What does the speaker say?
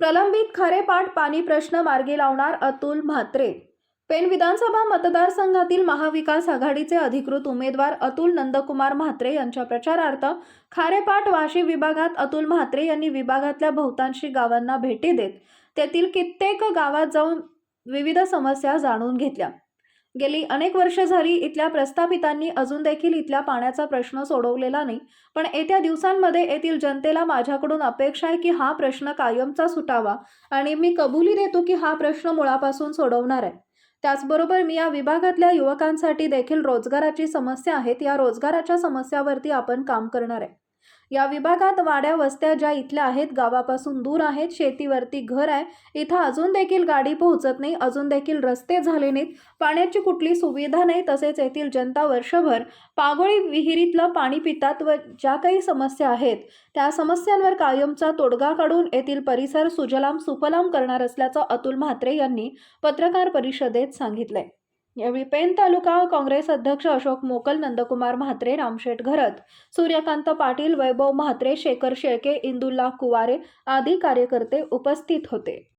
प्रलंबित खारेपाट पाणी प्रश्न मार्गी लावणार अतुल म्हात्रे. पेन विधानसभा मतदारसंघातील महाविकास आघाडीचे अधिकृत उमेदवार अतुल नंदकुमार म्हात्रे यांच्या प्रचारार्थ खारेपाट वाशी विभागात अतुल म्हात्रे यांनी विभागातल्या बहुतांशी गावांना भेटी देत तेथील कित्येक गावात जाऊन विविध समस्या जाणून घेतल्या. गेली अनेक वर्ष झाली इथल्या प्रस्थापितांनी अजून देखील इथल्या पाण्याचा प्रश्न सोडवलेला नाही. पण येत्या दिवसांमध्ये येथील जनतेला माझ्याकडून अपेक्षा आहे की हा प्रश्न कायमचा सुटावा आणि मी कबुली देतो की हा प्रश्न मुळापासून सोडवणार आहे. त्याचबरोबर मी या विभागातल्या युवकांसाठी देखील रोजगाराची समस्या आहेत. या रोजगाराच्या समस्यावरती आपण काम करणार आहे. या विभागात वाड्या वस्त्या ज्या इथल्या आहेत गावापासून दूर आहेत शेतीवरती घर आहे इथं अजून देखील गाडी पोहोचत नाही अजून देखील रस्ते झाले नाहीत पाण्याची कुठली सुविधा नाही तसेच येथील जनता वर्षभर पागोळी विहिरीतलं पाणी पितात व ज्या काही समस्या आहेत त्या समस्यांवर कायमचा तोडगा काढून येथील परिसर सुजलाम सुफलाम करणार असल्याचं अतुल म्हात्रे यांनी पत्रकार परिषदेत सांगितलंय. यावेळी पेन तालुका काँग्रेस अध्यक्ष अशोक मोकल नंदकुमार म्हात्रे रामशेठ घरत सूर्यकांत पाटील वैभव म्हात्रे शेखर शेळके इंदुल्ला कुवारे आदी कार्यकर्ते उपस्थित होते.